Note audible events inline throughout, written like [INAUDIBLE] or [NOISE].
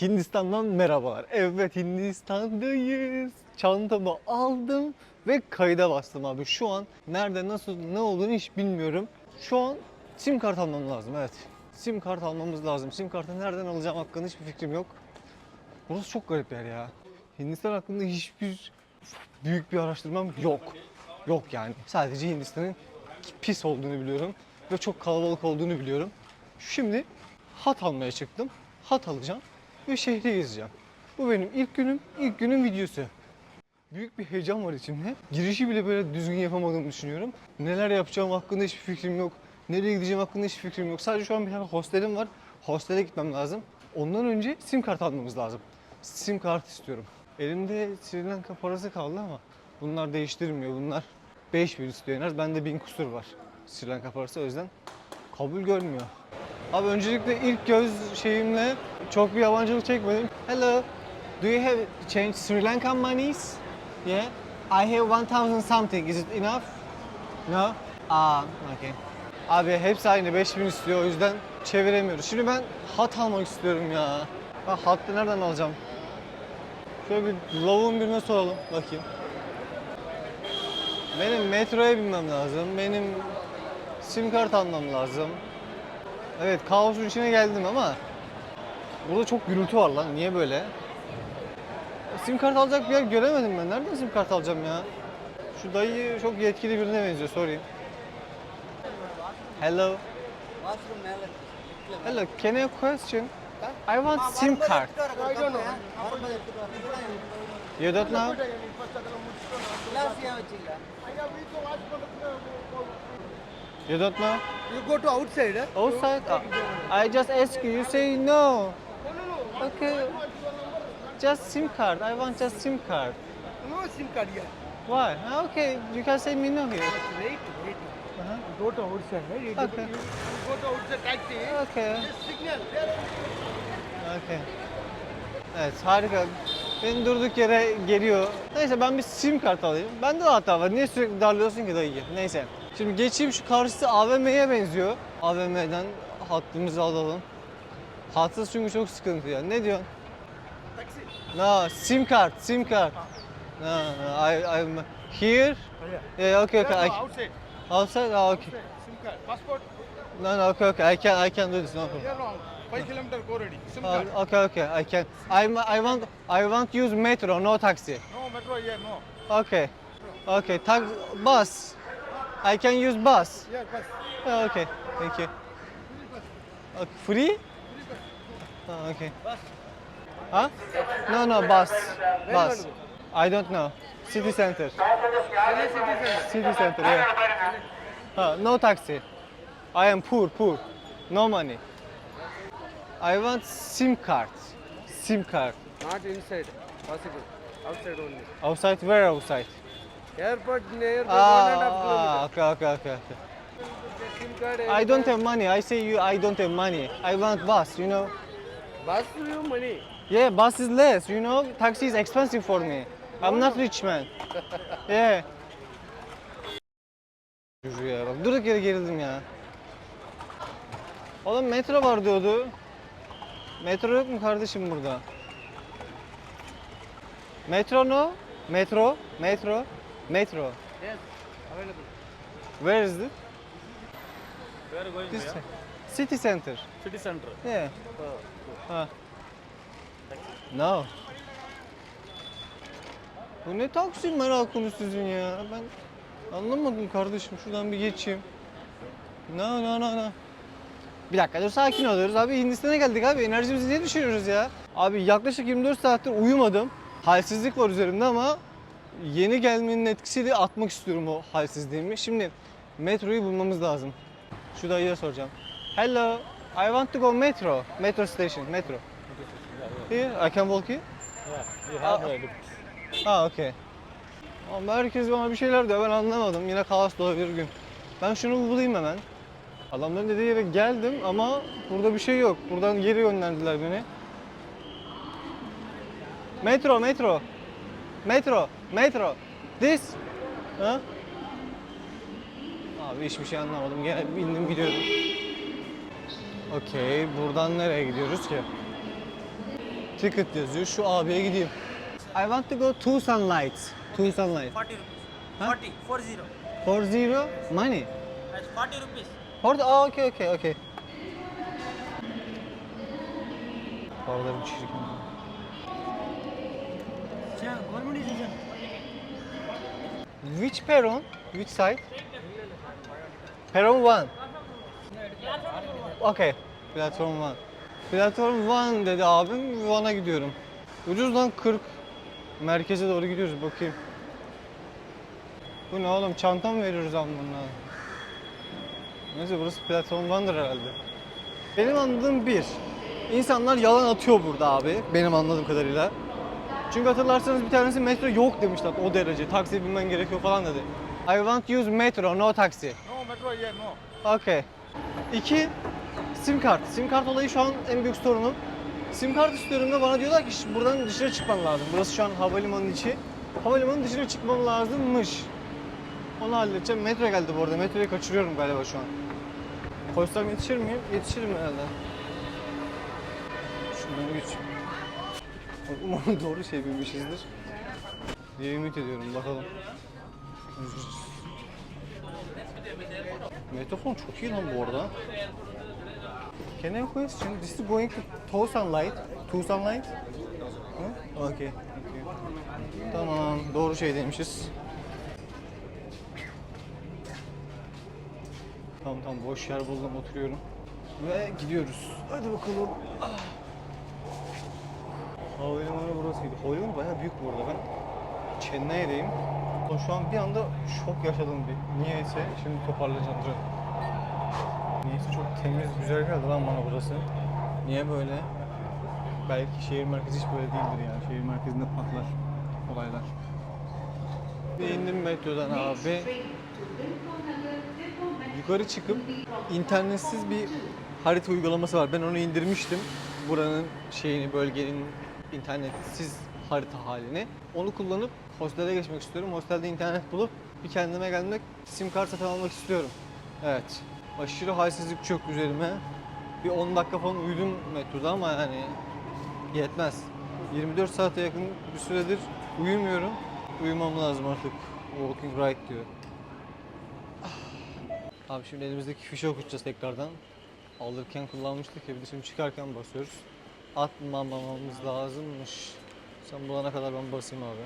Hindistan'dan merhabalar. Evet Hindistan'dayız. Çantamı aldım ve kayda bastım abi. Şu an nerede nasıl ne olduğunu hiç bilmiyorum. Şu an sim kart almam lazım evet. Sim kart almamız lazım. Sim kartı nereden alacağım hakkında hiçbir fikrim yok. Burası çok garip yer ya. Hindistan hakkında hiçbir büyük bir araştırmam yok. Yok yani. Sadece Hindistan'ın pis olduğunu biliyorum ve çok kalabalık olduğunu biliyorum. Şimdi hat almaya çıktım. Hat alacağım ve şehri gezeceğim. Bu benim ilk günüm, ilk günün videosu. Büyük bir heyecan var içimde. Girişi bile böyle düzgün yapamadığımı düşünüyorum. Neler yapacağım hakkında hiçbir fikrim yok. Nereye gideceğim hakkında hiçbir fikrim yok. Sadece şu an bir tane hostelim var. Hostele gitmem lazım. Ondan önce sim kart almamız lazım. Sim kart istiyorum. Elimde Sri Lanka parası kaldı ama bunlar değiştirilmiyor. Bunlar 5000 istiyor en az. Bende 1000 kusur var Sri Lanka parası o yüzden kabul görmüyor. Abi öncelikle ilk göz şeyimle çok bir yabancılık çekmedim. Hello, do you have change Sri Lankan monies? Yeah, I have 1000 something. Is it enough? No? Ah, okay. Abi hepsi aynı 5000 istiyor o yüzden çeviremiyoruz. Şimdi ben hat almak istiyorum ya. Ben hattı nereden alacağım? Şöyle bir lavuğun birine soralım bakayım. Benim metroya binmem lazım. Benim sim kart almam lazım. Evet kaosun içine geldim ama burada çok gürültü var lan. Niye böyle? Sim kart alacak bir yer göremedim ben. Nereden sim kart alacağım ya? Şu dayı çok yetkili birine benziyor. Sorayım. Hello. Hello. Can I have a question? I want sim card. I don't know. You don't know? You don't know? You go to outside. Eh? Outside? Uh, I just ask you. You say no. Okay. Just SIM card. I want just SIM card. No SIM card here. Why? Ah, okay. You can say me no here. Wait, wait. Uh-huh. Go to outside. Right? Okay. you, go to outside taxi. Okay. Just signal. Okay. Evet harika. Beni durduk yere geliyor. Neyse ben bir sim kart alayım. Bende de hata var. Niye sürekli darlıyorsun ki dayıyı? Neyse. Şimdi geçeyim şu karşısı AVM'ye benziyor. AVM'den hattımızı alalım. Hatsız çünkü çok sıkıntı ya. Ne diyorsun? Taxi. No, sim card, sim card. No, no, I, I'm here. Yeah. Yeah, okay, okay. I, outside. outside, oh, okay. SIM card. Passport. No, no, okay, okay. I can, I can do this. No problem. Here no. Five kilometer go ready. SIM Oh, card. okay, okay. I can. I'm, I want, I want use metro, no taxi. No metro here. No. Okay, okay. Tax, bus. I can use bus. Here bus. Oh, okay, thank you. Okay, free? Oh, okay. Bus. Huh? No, no, bus. Bus. I don't know. City center. City center. Yeah. Huh, no taxi. I am poor, poor. No money. I want SIM card. SIM card. Not inside. Possible. Outside only. Outside, where outside? Airport near one and a half Ah, kilometer. okay, okay, okay. okay. SIM card. I don't have money. I say you, I don't have money. I want bus, you know. Bus you money. Yeah, bus is less, you know. Taxi is expensive for me. I'm not rich man. [LAUGHS] Yeah. Yürü ya bak durduk yere gerildim ya. Oğlum metro var diyordu. Metro yok mu kardeşim burada? Metro no? Metro? Metro? Metro. Yes. Available. Where is it? Where are going? This This city center. City center. Yeah. Oh, Ha. No. Bu ne taksi merakını sizin ya? Ben anlamadım kardeşim. Şuradan bir geçeyim. No no no no. Bir dakika dur sakin oluyoruz abi. Hindistan'a geldik abi. Enerjimizi niye düşürüyoruz ya? Abi yaklaşık 24 saattir uyumadım. Halsizlik var üzerimde ama yeni gelmenin etkisiyle atmak istiyorum o halsizliğimi. Şimdi metroyu bulmamız lazım. Şu dayıya soracağım. Hello, I want to go metro. Metro station, metro. Here, I can walk here? Yeah, you have a lift. Ha, okay. Ama herkes bana bir şeyler diyor, ben anlamadım. Yine kaos dolu bir gün. Ben şunu bulayım hemen. Adamların dediği yere geldim ama burada bir şey yok. Buradan geri yönlendiler beni. Metro, metro. Metro, metro. This. Ha? Abi hiçbir şey anlamadım. Gene bindim gidiyorum. Okey, buradan nereye gidiyoruz ki? Ticket yazıyor. Şu abiye gideyim. I want to go to sunlight. To sunlight. 40 rupees. Huh? 40, 40. For zero money. That's 40 rupees. Orada, aa okey okey okey. Paralarım çirkin. Yeah, government is decision. Which peron? Which side? Peron 1. Okay. Platform 1. Platform 1 dedi abim. Van'a gidiyorum. Ucuzdan 40. Merkeze doğru gidiyoruz. Bakayım. Bu ne oğlum? Çanta mı veriyoruz bunlara? Neyse burası platform 1'dır herhalde. Benim anladığım bir. İnsanlar yalan atıyor burada abi. Benim anladığım kadarıyla. Çünkü hatırlarsanız bir tanesi metro yok demişler o derece. Taksi binmen gerekiyor falan dedi. I want to use metro, no taxi. No, metro here, no. Okay. İki, sim kart. Sim kart olayı şu an en büyük sorunum. Sim kart istiyorum da bana diyorlar ki "Şş, buradan dışarı çıkman lazım. Burası şu an havalimanının içi. Havalimanının dışına çıkmam lazımmış. Onu halledeceğim. Metro geldi bu arada. Metroyu kaçırıyorum galiba şu an. Koşsam yetişir miyim? Yetişirim herhalde. Şuradan geç. [LAUGHS] Umarım doğru şey bilmişizdir. diye ümit ediyorum. Bakalım. Metafon çok iyi lan bu arada. Can I have a question? This is going to Tucson Light. Tucson Light? Huh? Okay. okay. Tamam, doğru şey demişiz. Tamam tamam boş yer buldum oturuyorum. Ve gidiyoruz. Hadi bakalım. Ah. Havalimanı burasıydı. Havalimanı bayağı büyük bu arada. Ben Chennai'deyim. Şu an bir anda şok yaşadım bir. Niyeyse şimdi toparlayacağım dur. Niyeyse çok temiz, güzel geldi lan bana burası. Niye böyle? Belki şehir merkezi hiç böyle değildir yani. Şehir merkezinde patlar olaylar. İndim metrodan abi. Yukarı çıkıp internetsiz bir harita uygulaması var. Ben onu indirmiştim. Buranın şeyini, bölgenin internetsiz harita halini. Onu kullanıp hostele geçmek istiyorum. Hostelde internet bulup bir kendime gelmek, sim kart satın almak istiyorum. Evet. Aşırı halsizlik çök üzerime. Bir 10 dakika falan uyudum metroda ama yani yetmez. 24 saate yakın bir süredir uyumuyorum. Uyumam lazım artık. Walking right diyor. Abi şimdi elimizdeki fişe okutacağız tekrardan. Alırken kullanmıştık ya bir de şimdi çıkarken basıyoruz. Atmamamamız lazımmış. Sen bulana kadar ben basayım abi.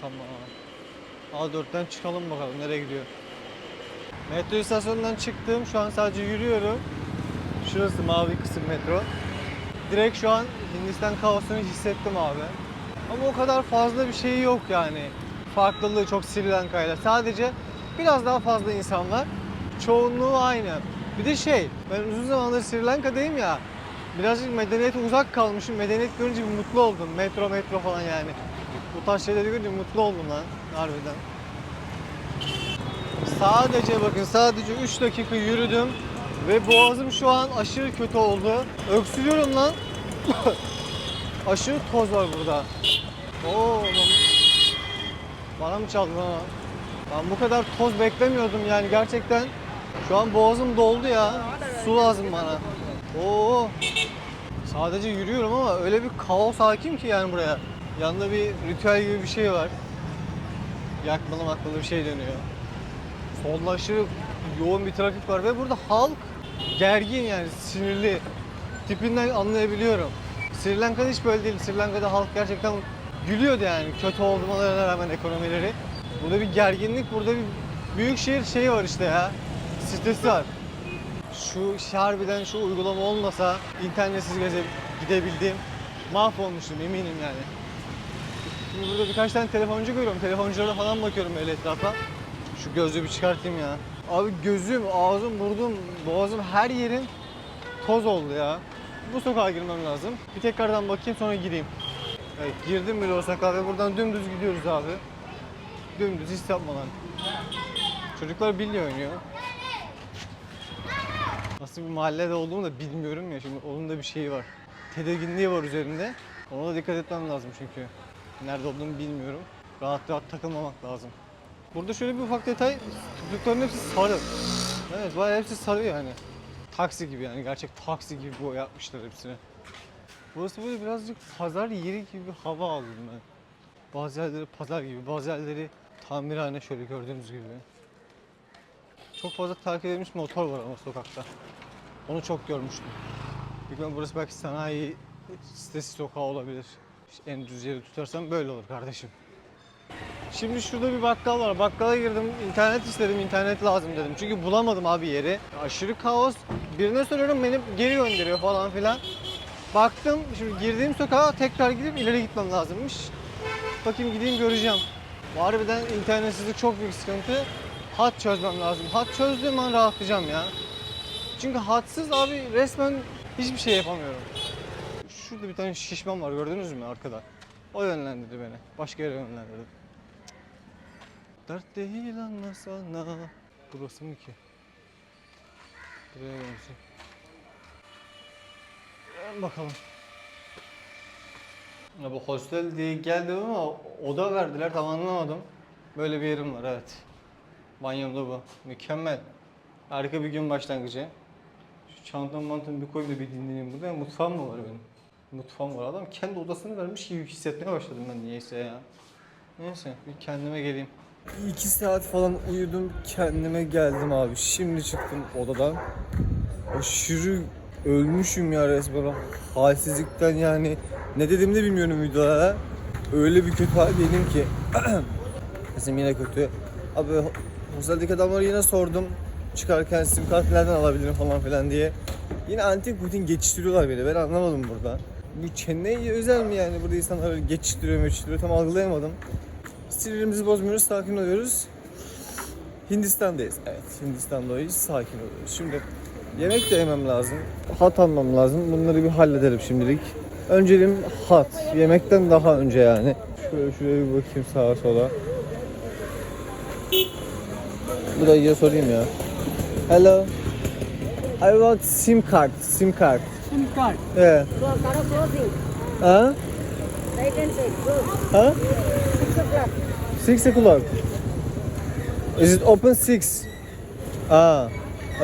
Tamam. A4'ten çıkalım bakalım nereye gidiyor. Metro istasyonundan çıktım. Şu an sadece yürüyorum. Şurası mavi kısım metro. Direkt şu an Hindistan kaosunu hissettim abi. Ama o kadar fazla bir şey yok yani. Farklılığı çok Sri Lanka'yla. Sadece biraz daha fazla insan var. Çoğunluğu aynı. Bir de şey, ben uzun zamandır Sri Lanka'dayım ya. Birazcık medeniyete uzak kalmışım. Medeniyet görünce bir mutlu oldum. Metro metro falan yani. Bu tarz şeyleri görünce mutlu oldum lan. Harbiden. Sadece bakın sadece 3 dakika yürüdüm. Ve boğazım şu an aşırı kötü oldu. Öksürüyorum lan. [COUGHS] aşırı toz var burada. Oo. Bana mı çaldın ha? Ben bu kadar toz beklemiyordum yani gerçekten. Şu an boğazım doldu ya. Su lazım bana. Oo. Sadece yürüyorum ama öyle bir kaos hakim ki yani buraya. Yanında bir ritüel gibi bir şey var. Yakmalı makmalı bir şey dönüyor. Solda yoğun bir trafik var ve burada halk gergin yani sinirli. Tipinden anlayabiliyorum. Sri Lanka'da hiç böyle değil. Sri Lanka'da halk gerçekten gülüyordu yani kötü olmalarına rağmen ekonomileri. Burada bir gerginlik, burada bir büyük şehir şeyi var işte ya. Stresi var. Şu harbiden şu uygulama olmasa internetsiz geze gidebildiğim mahvolmuştum eminim yani. Şimdi burada birkaç tane telefoncu görüyorum. Telefonculara falan bakıyorum böyle etrafa. Şu gözlüğü bir çıkartayım ya. Abi gözüm, ağzım, burnum, boğazım her yerim toz oldu ya. Bu sokağa girmem lazım. Bir tekrardan bakayım sonra gireyim. Evet girdim bile o sokağa ve buradan dümdüz gidiyoruz abi. Dümdüz hiç yapmadan. Çocuklar bilye oynuyor. Nasıl bir mahallede olduğumu da bilmiyorum ya şimdi onun da bir şeyi var. Tedirginliği var üzerinde. Ona da dikkat etmem lazım çünkü. Nerede olduğumu bilmiyorum. Rahat rahat takılmamak lazım. Burada şöyle bir ufak detay, çocukların hepsi sarı. Evet bayağı hepsi sarı yani. Taksi gibi yani gerçek taksi gibi bu yapmışlar hepsini. Burası böyle birazcık pazar yeri gibi bir hava aldım ben. Bazı yerleri pazar gibi, bazı yerleri tamirhane şöyle gördüğünüz gibi. Çok fazla takip edilmiş motor var ama sokakta. Onu çok görmüştüm. Bilmiyorum burası belki sanayi sitesi sokağı olabilir. İşte en düz yeri tutarsam böyle olur kardeşim. Şimdi şurada bir bakkal var. Bakkala girdim. internet istedim. internet lazım dedim. Çünkü bulamadım abi yeri. Aşırı kaos. Birine soruyorum beni geri gönderiyor falan filan. Baktım şimdi girdiğim sokağa tekrar gidip ileri gitmem lazımmış. Bakayım gideyim göreceğim. Harbiden internetsizlik çok büyük sıkıntı. Hat çözmem lazım. Hat çözdüğüm an rahatlayacağım ya. Çünkü hatsız abi resmen hiçbir şey yapamıyorum. Şurada bir tane şişman var gördünüz mü arkada? O yönlendirdi beni. Başka yere yönlendirdi. Dert değil anlasana. Burası mı ki? Buraya. Ee, Bakalım. Ya bu hostel diye geldim ama oda verdiler tam anlamadım. Böyle bir yerim var evet. Banyom da bu. Mükemmel. Harika bir gün başlangıcı. Şu çantam mantamı bir koyup da bir dinleneyim. Burada mutfağım mı var benim? Mutfağım var. Adam kendi odasını vermiş gibi hissetmeye başladım ben niyeyse ya. Neyse bir kendime geleyim. 2 saat falan uyudum kendime geldim abi. Şimdi çıktım odadan. Aşırı ölmüşüm ya resmen. Halsizlikten yani ne dediğimi de bilmiyorum videoda. Öyle bir kötü haldeydim ki. [CLEARS THROAT] Sesim yine kötü. Abi hosteldeki adamlara yine sordum. Çıkarken sim kart nereden alabilirim falan filan diye. Yine antik Putin geçiştiriyorlar beni. Ben anlamadım burada. Bu Chennai'ye özel mi yani? Burada insanlar öyle geçiştiriyor, geçiştiriyor. Tam algılayamadım. Sinirimizi bozmuyoruz, sakin oluyoruz. Hindistan'dayız. Evet, Hindistan'dayız, sakin oluyoruz. Şimdi yemek de yemem lazım. Hat almam lazım. Bunları bir halledelim şimdilik. Önceliğim hat. Yemekten daha önce yani. Şöyle şuraya bir bakayım sağa sola. Bu da iyi sorayım ya. Hello. I want SIM card. SIM card. SIM card. Yeah. Huh? Right hand side. Huh? Six o'clock. Six o'clock. Is it open six? Aa,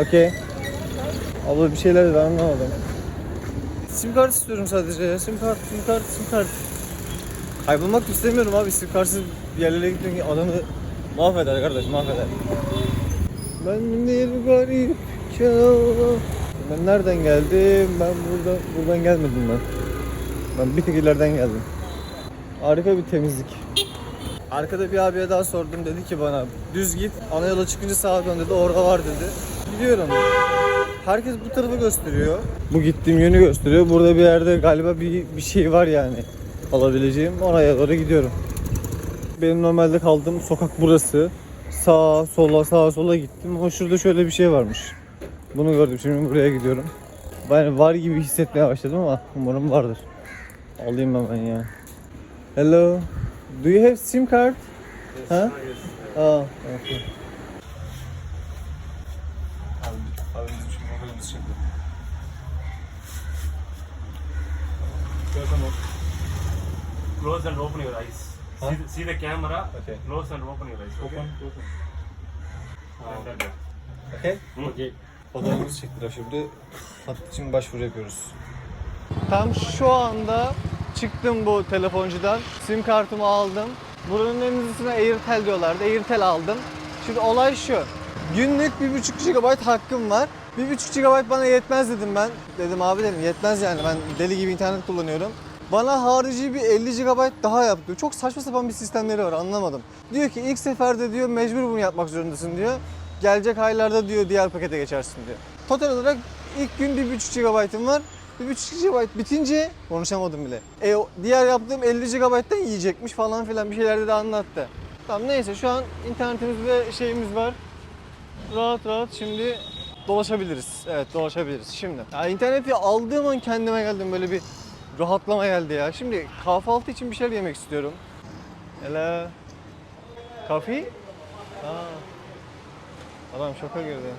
okay. Abla bir şeyler dedi anlamadım. Sim kart istiyorum sadece. Sim kart, sim kart, sim kart. Kaybolmak istemiyorum abi. Sim kartsız bir yerlere gitmek adamı mahveder kardeş, mahveder. Ben bir garip kâr- Ben nereden geldim? Ben burada buradan gelmedim ben. Ben bir tek ileriden geldim. Harika bir temizlik. Arkada bir abiye daha sordum dedi ki bana düz git ana yola çıkınca sağa dön dedi orada var dedi. Gidiyorum. Herkes bu tarafı gösteriyor. Bu gittiğim yönü gösteriyor. Burada bir yerde galiba bir, bir şey var yani alabileceğim. Oraya doğru gidiyorum. Benim normalde kaldığım sokak burası. Sağa sola sağa sola gittim. Ama şurada şöyle bir şey varmış. Bunu gördüm şimdi buraya gidiyorum. Ben var gibi hissetmeye başladım ama umarım vardır. Alayım hemen ya. Hello. Do you have SIM card? Oh, okay. Abi, abi bizim şimdi mobilimiz çıktı. Close and open your eyes. Huh? See, the, see the camera. Okay. Close and open your eyes. Okay. Open. Uh, like that. Okay. Okay. Fotoğrafımızı çektiler şimdi. Hat için başvuru yapıyoruz. Tam şu anda çıktım bu telefoncudan. Sim kartımı aldım. Buranın en hızlısına Airtel diyorlardı. Airtel aldım. Şimdi olay şu. Günlük 1.5 GB hakkım var. 1.5 GB bana yetmez dedim ben. Dedim abi dedim yetmez yani ben deli gibi internet kullanıyorum. Bana harici bir 50 GB daha yaptı. Çok saçma sapan bir sistemleri var anlamadım. Diyor ki ilk seferde diyor mecbur bunu yapmak zorundasın diyor. Gelecek aylarda diyor diğer pakete geçersin diyor. Total olarak ilk gün 1.5 GB'ım var. 1.5 GB bitince konuşamadım bile. E, diğer yaptığım 50 GB'dan yiyecekmiş falan filan bir şeyler de anlattı. Tamam neyse şu an internetimiz ve şeyimiz var. Rahat rahat şimdi dolaşabiliriz. Evet dolaşabiliriz şimdi. Ya interneti aldığım an kendime geldim böyle bir rahatlama geldi ya. Şimdi kahvaltı için bir şeyler yemek istiyorum. Coffee? Aa. Adam şoka girdi.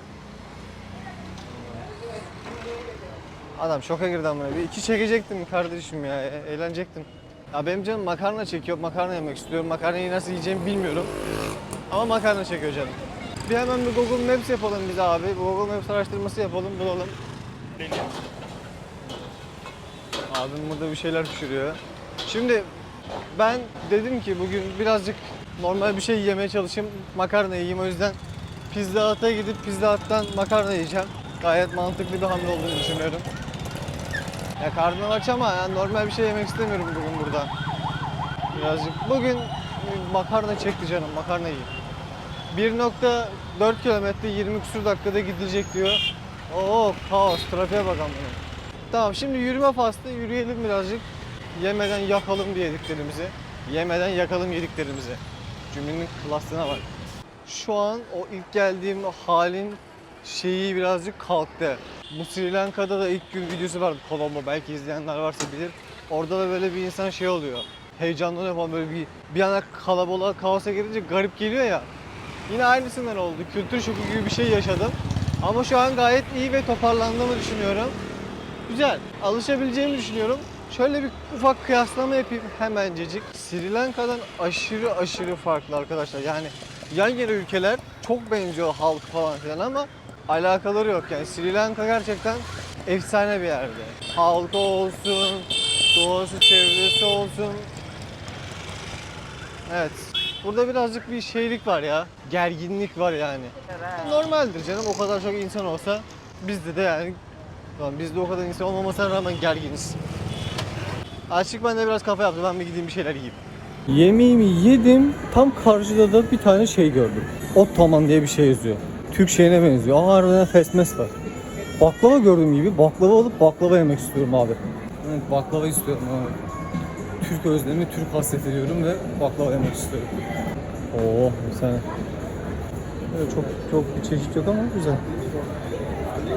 Adam şoka girdi amına. Bir iki çekecektim kardeşim ya. e- Eğlenecektim. Ya benim canım makarna çekiyor. Makarna yemek istiyorum. Makarnayı nasıl yiyeceğimi bilmiyorum. Ama makarna çekiyor canım. Bir hemen bir Google Maps yapalım biz abi. Google Maps araştırması yapalım, bulalım. Abim burada bir şeyler pişiriyor. Şimdi ben dedim ki bugün birazcık normal bir şey yemeye çalışayım. Makarna yiyeyim o yüzden Pizza Hut'a gidip Pizza Hut'tan makarna yiyeceğim. Gayet mantıklı bir hamle olduğunu düşünüyorum. Ya karnım aç ama yani normal bir şey yemek istemiyorum bugün burada. Birazcık bugün makarna çekti canım makarna yiyeyim. 1.4 kilometre 20 küsur dakikada gidilecek diyor. Oo kaos trafiğe bak amına. Tamam şimdi yürüme faslı yürüyelim birazcık. Yemeden yakalım bir yediklerimizi. Yemeden yakalım yediklerimizi. Cümlenin klasına bak. Şu an o ilk geldiğim halin şeyi birazcık kalktı. Bu Sri Lanka'da da ilk gün videosu vardı Colombo belki izleyenler varsa bilir. Orada da böyle bir insan şey oluyor. Heyecanlanıyor falan böyle bir bir anda kalabalığa kaosa girince garip geliyor ya. Yine aynısından oldu. Kültür şoku gibi bir şey yaşadım. Ama şu an gayet iyi ve toparlandığımı düşünüyorum. Güzel. Alışabileceğimi düşünüyorum. Şöyle bir ufak kıyaslama yapayım hemencecik. Sri Lanka'dan aşırı aşırı farklı arkadaşlar. Yani yan yana ülkeler çok benziyor halk falan filan ama alakaları yok. Yani Sri Lanka gerçekten efsane bir yerde. Halkı olsun, doğası çevresi olsun. Evet. Burada birazcık bir şeylik var ya. Gerginlik var yani. Normaldir canım o kadar çok insan olsa bizde de yani Lan bizde o kadar insan olmamasına rağmen gerginiz. Açık ben de biraz kafa yaptı. Ben bir gideyim bir şeyler yiyeyim. Yemeğimi yedim. Tam karşıda da bir tane şey gördüm. Ottoman diye bir şey yazıyor. Türk şeyine benziyor. Aa harbiden fesmes var. Baklava gördüğüm gibi baklava alıp baklava yemek istiyorum abi. Evet baklava istiyorum abi. Türk özlemi, Türk hasret ediyorum ve baklava yemek istiyorum. Oo bir tane. Evet, çok çok bir çeşit yok ama güzel.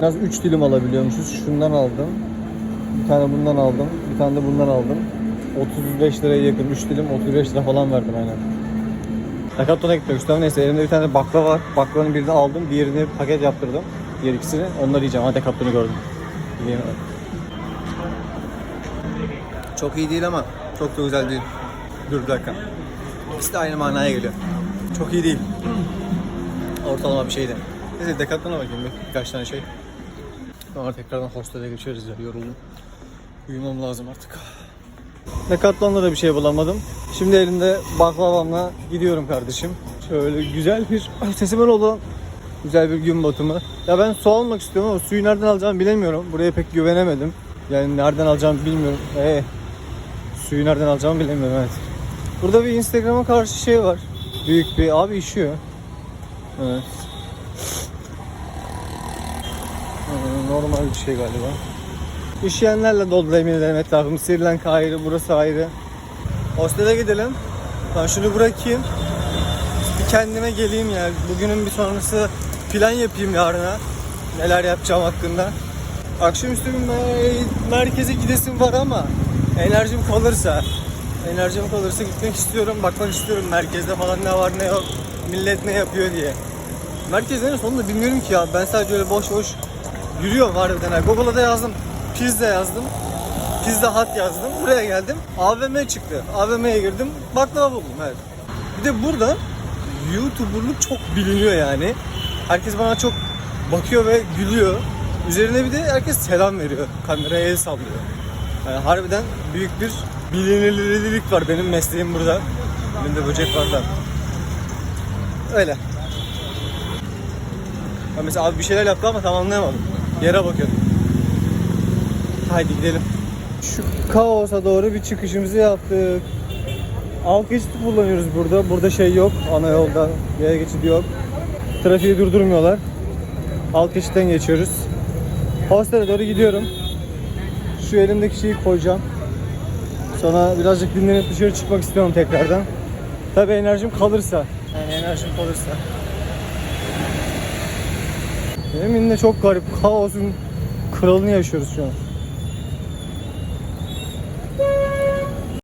Biraz 3 dilim alabiliyormuşuz. Şundan aldım. Bir tane bundan aldım. Bir tane de bundan aldım. 35 liraya yakın. 3 dilim 35 lira falan verdim aynen. Decathlon'a gitmek istiyorum. Neyse elimde bir tane bakla var. Baklavanın birini aldım. Diğerini paket yaptırdım. Diğer ikisini. Onları yiyeceğim. Ha Decathlon'u gördüm. Yiyeyim. Çok iyi değil ama çok da güzel değil. Dur bir dakika. İkisi de aynı manaya geliyor. Çok iyi değil. Ortalama bir şeydi. Neyse Decathlon'a bakayım bir, birkaç tane şey. Sonra tekrardan hostele geçeriz ya yoruldum. Uyumam lazım artık. Decathlon'da da bir şey bulamadım. Şimdi elimde baklavamla gidiyorum kardeşim. Şöyle güzel bir... Ay sesim. Güzel bir gün batımı. Ya ben su almak istiyorum ama suyu nereden alacağımı bilemiyorum. Buraya pek güvenemedim. Yani nereden alacağımı bilmiyorum. Ee, suyu nereden alacağımı bilemiyorum evet. Burada bir Instagram'a karşı şey var. Büyük bir abi işiyor. Evet. Normal bir şey galiba. İşeyenlerle doldu emin ederim etrafım. Sri Lanka ayrı, burası ayrı. Hostele gidelim. Ben şunu bırakayım. Bir kendime geleyim ya. Bugünün bir sonrası plan yapayım yarına. Neler yapacağım hakkında. Akşamüstü merkeze gidesim var ama enerjim kalırsa enerjim kalırsa gitmek istiyorum. Bakmak istiyorum merkezde falan ne var ne yok. Millet ne yapıyor diye. Merkezlerin sonunda bilmiyorum ki ya. Ben sadece öyle boş boş yürüyorum harbiden. ha. Google'a da yazdım. Pizza yazdım. Pizza Hut yazdım. Buraya geldim. AVM çıktı. AVM'ye girdim. Baklava buldum evet. Bir de burada YouTuber'lık çok biliniyor yani. Herkes bana çok bakıyor ve gülüyor. Üzerine bir de herkes selam veriyor. Kameraya el sallıyor. Yani harbiden büyük bir bilinirlilik var benim mesleğim burada. Elimde böcek var da. Öyle. Ben mesela abi bir şeyler yaptı ama tam anlayamadım. Yere bakıyordum. Haydi gidelim. Şu kaosa doğru bir çıkışımızı yaptık. Geçidi kullanıyoruz burada. Burada şey yok. Ana yolda yaya geçidi yok. Trafiği durdurmuyorlar. Geçitten geçiyoruz. Hostele doğru gidiyorum. Şu elimdeki şeyi koyacağım. Sonra birazcık dinlenip dışarı çıkmak istiyorum tekrardan. Tabii enerjim kalırsa. Yani enerjim kalırsa. Yeminle çok garip. Kaosun kralını yaşıyoruz şu an.